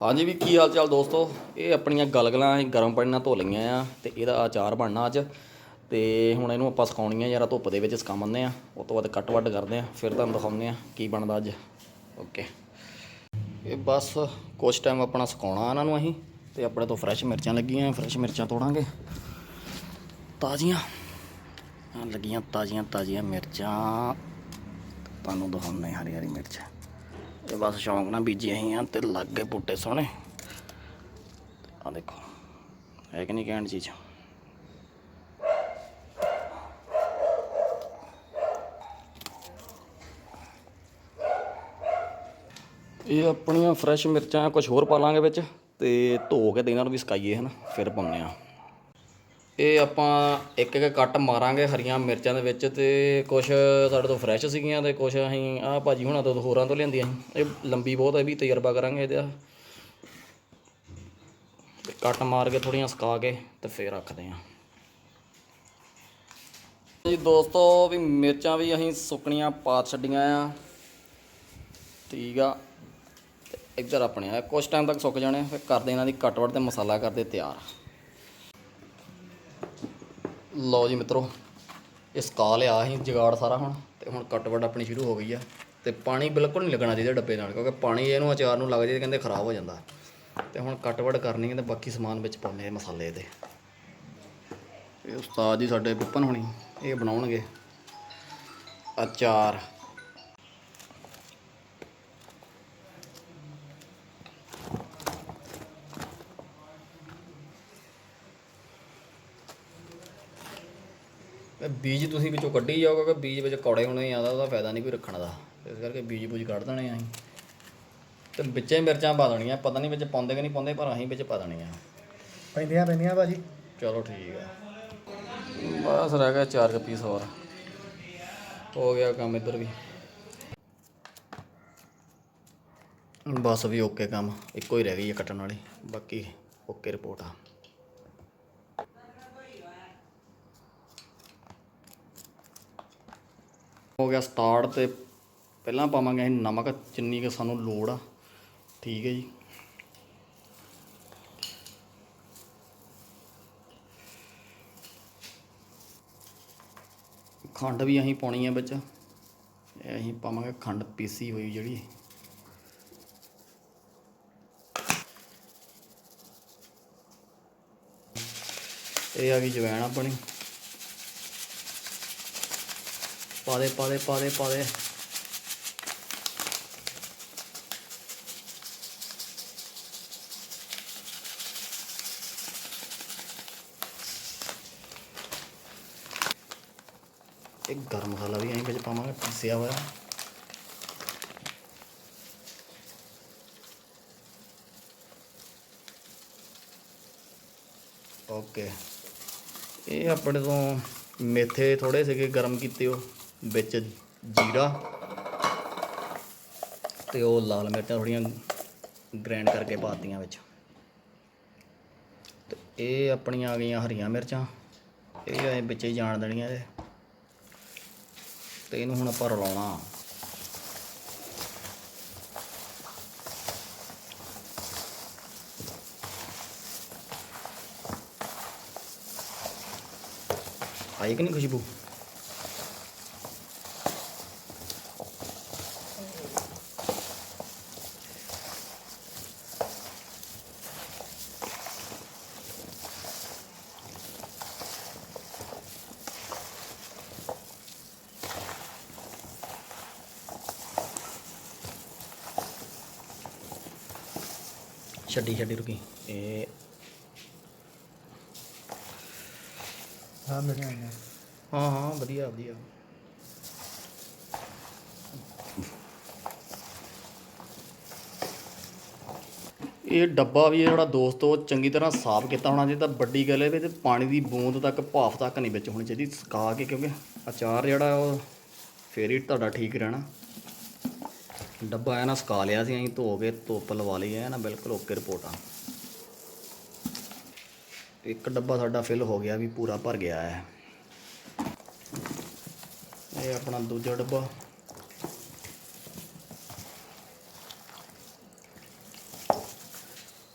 ਹਾਂਜੀ ਵੀ ਕੀ ਹਾਲ ਚਾਲ ਦੋਸਤੋ? ਇਹ ਆਪਣੀਆਂ ਗਲਗਲਾਂ ਇਹ ਗਰਮ ਪਾਣੀ ਨਾਲ ਧੋ ਲਈਆਂ ਆ ਤੇ ਇਹਦਾ ਅਚਾਰ ਬਣਨਾ ਅੱਜ। ਤੇ ਹੁਣ ਇਹਨੂੰ ਆਪਾਂ ਸੁਕਾਉਣੀਆਂ ਯਾਰਾ ਧੁੱਪ ਦੇ ਵਿੱਚ ਸੁਕਾਉਂਦੇ ਆ। ਉਸ ਤੋਂ ਬਾਅਦ ਕੱਟ ਵੱਢ ਕਰਦੇ ਆ, ਫਿਰ ਤੁਹਾਨੂੰ ਦਿਖਾਉਂਦੇ ਆ ਕੀ ਬਣਦਾ ਅੱਜ। ਓਕੇ ਇਹ ਬਸ ਕੁਝ ਟਾਈਮ ਆਪਣਾ ਸੁਕਾਉਣਾ ਇਹਨਾਂ ਨੂੰ ਅਸੀਂ ਤੇ ਆਪਣੇ ਤੋਂ ਫਰੈਸ਼ ਮਿਰਚਾਂ ਲੱਗੀਆਂ ਫਰੈਸ਼ ਮਿਰਚਾਂ ਤੋੜਾਂਗੇ। ਤਾਜ਼ੀਆਂ। ਲੱਗੀਆਂ ਤਾਜ਼ੀਆਂ ਤਾਜ਼ੀਆਂ ਮਿਰਚਾਂ। ਤੁਹਾਨੂੰ ਦਿਖਾਉਂਦੇ ਹਰੀ ਹਰੀ ਮਿਰਚ। ਇਹ ਬਸ ਸ਼ੌਂਕ ਨਾਲ ਬੀਜੇ ਅਸੀਂ ਆ ਤੇ ਲੱਗ ਗਏ ਬੂਟੇ ਸੋਹਣੇ। ਆ ਦੇਖੋ, ਹੈ ਕਿ ਨਹੀਂ ਕਹਿਣ ਚੀਜ਼? ਇਹ ਆਪਣੀਆਂ ਫਰੈਸ਼ ਮਿਰਚਾਂ ਕੁਝ ਹੋਰ ਪਾ ਲਾਂਗੇ ਵਿੱਚ ਤੇ ਧੋ ਕੇ ਤੇ ਇਹਨਾਂ ਨੂੰ ਵੀ ਸੁਕਾਈਏ ਹਨ, ਫਿਰ ਪਾਉਂਦੇ ਆ। ਇਹ ਆਪਾਂ ਇੱਕ ਇੱਕ ਕੱਟ ਮਾਰਾਂਗੇ ਹਰੀਆਂ ਮਿਰਚਾਂ ਦੇ ਵਿੱਚ ਤੇ ਕੁਝ ਸਾਡੇ ਤੋਂ ਫਰੈਸ਼ ਸੀਗੀਆਂ ਤੇ ਕੁਝ ਅਸੀਂ, ਆਹ ਭਾਜੀ ਹੁਣਾਂ ਤੋਂ ਹੋਰਾਂ ਤੋਂ ਲਿਆਂਦੀਆਂ ਸੀ। ਇਹ ਲੰਬੀ ਬਹੁਤ ਹੈ ਵੀ ਤਜਰਬਾ ਕਰਾਂਗੇ ਇਹਦਾ ਤੇ ਕੱਟ ਮਾਰ ਕੇ ਥੋੜੀਆਂ ਸੁਕਾ ਕੇ ਤੇ ਫੇਰ ਰੱਖਦੇ ਆਂ ਜੀ ਦੋਸਤੋ, ਵੀ ਮਿਰਚਾਂ ਵੀ ਅਸੀਂ ਸੁੱਕਣੀਆਂ ਪਾ ਛੱਡੀਆਂ ਆ। ਠੀਕ ਆ। ਤੇ ਇੱਧਰ ਆਪਣੇ ਆ ਕੁਝ ਟਾਈਮ ਤੱਕ ਸੁੱਕ ਜਾਣੇ, ਫਿਰ ਕਰਦੇ ਇਹਨਾਂ ਦੀ ਕੱਟਵੜ ਤੇ ਮਸਾਲਾ ਕਰਦੇ ਤਿਆਰ। ਲਓ ਜੀ ਮਿੱਤਰੋ, ਇਹ ਸਕਾ ਲਿਆ ਸੀ ਜਗਾੜ ਸਾਰਾ ਹੁਣ ਤੇ ਹੁਣ ਕੱਟ ਕੱਟਵੜ ਆਪਣੀ ਸ਼ੁਰੂ ਹੋ ਗਈ ਆ ਤੇ ਪਾਣੀ ਬਿਲਕੁਲ ਨਹੀਂ ਲੱਗਣਾ ਚਾਹੀਦਾ ਡੱਬੇ ਨਾਲ ਕਿਉਂਕਿ ਪਾਣੀ ਇਹਨੂੰ ਅਚਾਰ ਨੂੰ ਲੱਗ ਜੇ ਕਹਿੰਦੇ ਖਰਾਬ ਹੋ ਜਾਂਦਾ। ਤੇ ਹੁਣ ਕੱਟਵੜ ਕਰਨੀ ਹੈ ਤੇ ਬਾਕੀ ਸਮਾਨ ਵਿੱਚ ਪਾਉਣੇ ਮਸਾਲੇ ਦੇ ਇਹ ਉਸਤਾਦ ਜੀ ਸਾਡੇ ਵਿਪਨ ਹੋਣੀ, ਇਹ ਬਣਾਉਣਗੇ। ਅਚਾਰ। ਬੀਜ ਤੁਸੀਂ ਵਿੱਚੋਂ ਕੱਢੀ ਜਾਓ ਕਿਉਂਕਿ ਬੀਜ ਵਿੱਚ ਕੌੜੇ ਹੋਣੇ ਆ ਉਹਦਾ ਫਾਇਦਾ ਨਹੀਂ ਕੋਈ ਰੱਖਣ ਦਾ। ਇਸ ਕਰਕੇ ਬੀਜ ਬੂਜ ਕੱਢ ਦੇਣੇ ਆ ਅਸੀਂ। ਤੇ ਵਿੱਚੇ ਮਿਰਚਾਂ ਪਾ ਦੇਣੀਆਂ ਪਤਾ ਨਹੀਂ ਵਿੱਚ ਪਾਉਂਦੇ ਕਿ ਨਹੀਂ ਪਾਉਂਦੇ ਪਰ ਅਸੀਂ ਵਿੱਚ ਪਾ ਦੇਣੀਆਂ। ਪੈਂਦੀਆਂ ਪੈਂਦੀਆਂ ਭਾਜੀ। ਚਲੋ ਠੀਕ ਆ। ਬਸ ਰਹਿ ਗਿਆ ਚਾਰ ਕੁ ਪੀਸ ਹੋਰ। ਹੋ ਗਿਆ ਕੰਮ ਇੱਧਰ ਵੀ। ਬਸ ਵੀ ਓਕੇ ਕੰਮ ਇੱਕੋ ਹੀ ਰਹਿ ਗਈ ਹੈ ਕੱਟਣ ਵਾਲੀ ਬਾਕੀ ਓਕੇ ਰਿਪੋਰਟ ਆ। ਹੋ ਗਿਆ ਸਟਾਰਟ ਤੇ ਪਹਿਲਾਂ ਪਾਵਾਂਗੇ ਅਸੀਂ ਨਮਕ, ਜਿੰਨੀ ਕਿ ਸਾਨੂੰ ਲੋੜ ਆ। ਠੀਕ ਹੈ ਜੀ। ਖੰਡ ਵੀ ਅਸੀਂ ਪਾਉਣੀ ਹੈ ਵਿੱਚ। ਇਹ ਅਸੀਂ ਪਾਵਾਂਗੇ ਖੰਡ ਪੀਸੀ ਹੋਈ ਜਿਹੜੀ। ਇਹ ਆ ਗਈ ਜਵੈਣ ਆਪਣੀ। ਪਾ ਦੇ ਪਾ ਦੇ ਪਾ ਦੇ ਪਾ ਦੇ ਇੱਕ ਗਰਮ ਮਸਾਲਾ ਵੀ ਅਸੀਂ ਵਿੱਚ ਪਾਵਾਂਗੇ, ਪੀਸਿਆ ਹੋਇਆ। ਓਕੇ। ਇਹ ਆਪਣੇ ਤੋਂ ਮੇਥੇ ਥੋੜੇ ਸੀਗੇ, ਗਰਮ ਕੀਤੇ ਉਹ। ਵਿੱਚ ਜੀਰਾ ਤੇ ਉਹ ਲਾਲ ਮਿਰਚਾਂ ਥੋੜੀਆਂ ਗ੍ਰਾਈਂਡ ਕਰਕੇ ਪਾਤੀਆਂ ਵਿੱਚ। ਤੇ ਇਹ ਆਪਣੀਆਂ ਆ ਗਈਆਂ ਹਰੀਆਂ ਮਿਰਚਾਂ, ਇਹ ਐ ਵਿੱਚ ਹੀ ਜਾਣ ਦੇਣੀਆਂ ਇਹਦੇ ਤੇ ਇਹਨੂੰ ਹੁਣ ਆਪਾਂ ਰਲਾਉਣਾ। ਆਈ ਕਿ ਨਹੀਂ ਖੁਸ਼ਬੂ? ਛੱਡੀ ਛੱਡੀ ਰੁਕੀ। ਇਹ ਹਾਂ ਮੇਰੇ ਆਈਆਂ ਹਾਂ ਹਾਂ ਵਧੀਆ ਵਧੀਆ। ਇਹ ਡੱਬਾ ਵੀ ਜਿਹੜਾ ਦੋਸਤੋ ਚੰਗੀ ਤਰ੍ਹਾਂ ਸਾਫ਼ ਕੀਤਾ ਹੋਣਾ ਚਾਹੀਦਾ ਵੱਡੀ ਗੱਲ ਇਹ ਵੀ ਤੇ ਪਾਣੀ ਦੀ ਬੂੰਦ ਤੱਕ ਭਾਫ ਤੱਕ ਨਹੀਂ ਵਿੱਚ ਹੋਣੀ ਚਾਹੀਦੀ ਸੁਕਾ ਕੇ ਕਿਉਂਕਿ ਅਚਾਰ ਜਿਹੜਾ ਉਹ ਫੇਰ ਹੀ ਤੁਹਾਡਾ ਠੀਕ ਰਹਿਣਾ। ਡੱਬਾ ਐ ਨਾ ਸੁਕਾ ਲਿਆ ਸੀ, ਅਸੀਂ ਧੋ ਕੇ ਧੁੱਪ ਲਵਾ ਲਈ ਐ ਨਾ, ਬਿਲਕੁਲ ਓਕੇ ਰਿਪੋਰਟ ਆ। ਇੱਕ ਡੱਬਾ ਸਾਡਾ ਫਿਲ ਹੋ ਗਿਆ ਵੀ ਪੂਰਾ ਭਰ ਗਿਆ ਹੈ ਇਹ ਆਪਣਾ ਦੂਜਾ ਡੱਬਾ।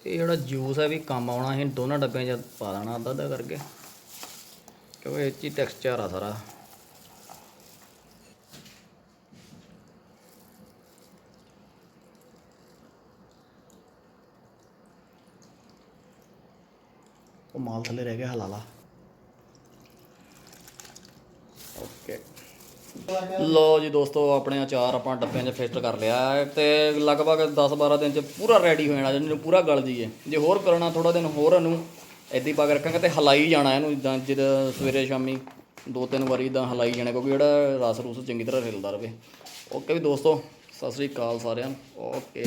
ਇਹ ਜਿਹੜਾ ਜੂਸ ਹੈ ਵੀ ਕੰਮ ਆਉਣਾ ਇਹ ਦੋਨਾਂ ਡੱਬਿਆਂ 'ਚ ਪਾ ਦੇਣਾ ਅੱਧਾ ਅੱਧਾ ਕਰਕੇ। ਕਿਉਂਕਿ ਇਹ 'ਚ ਹੀ ਟੈਕਸਚਰ ਆ ਸਾਰਾ। ਉਹ ਮਾਲ ਥੱਲੇ ਰਹਿ ਗਿਆ ਹਲਾਲਾ ਓਕੇ। ਲੋ ਜੀ ਦੋਸਤੋ, ਆਪਣੇ ਅਚਾਰ ਆਪਾਂ ਡੱਬਿਆਂ 'ਚ ਫਿੱਟ ਕਰ ਲਿਆ ਹੈ ਤੇ ਲਗਭਗ 10-12 ਦਿਨ 'ਚ ਪੂਰਾ ਰੈਡੀ ਹੋ ਜਾਣਾ, ਜਿਹਨੂੰ ਪੂਰਾ ਗਲ ਜੀਏ ਜੇ ਹੋਰ ਕਰਨਾ ਥੋੜਾ ਦਿਨ ਹੋਰ ਇਹਨੂੰ ਏਦਾਂ ਹੀ ਪਾ ਕੇ ਰੱਖਾਂਗੇ ਤੇ ਹਲਾਈ ਜਾਣਾ ਇਹਨੂੰ ਇਦਾਂ ਜਦੋਂ ਸਵੇਰੇ ਸ਼ਾਮੀ ਦੋ ਤਿੰਨ ਵਾਰੀ ਇਦਾਂ ਹਲਾਈ ਜਾਣਾ, ਕਿਉਂਕਿ ਜਿਹੜਾ ਰਸ ਰੂਸ ਚੰਗੀ ਤਰ੍ਹਾਂ ਹਿਲਦਾ ਰਵੇ। ਓਕੇ ਵੀ ਦੋਸਤੋ, ਸਤਿ ਸ੍ਰੀ ਅਕਾਲ ਸਾਰਿਆਂ ਨੂੰ। ਓਕੇ।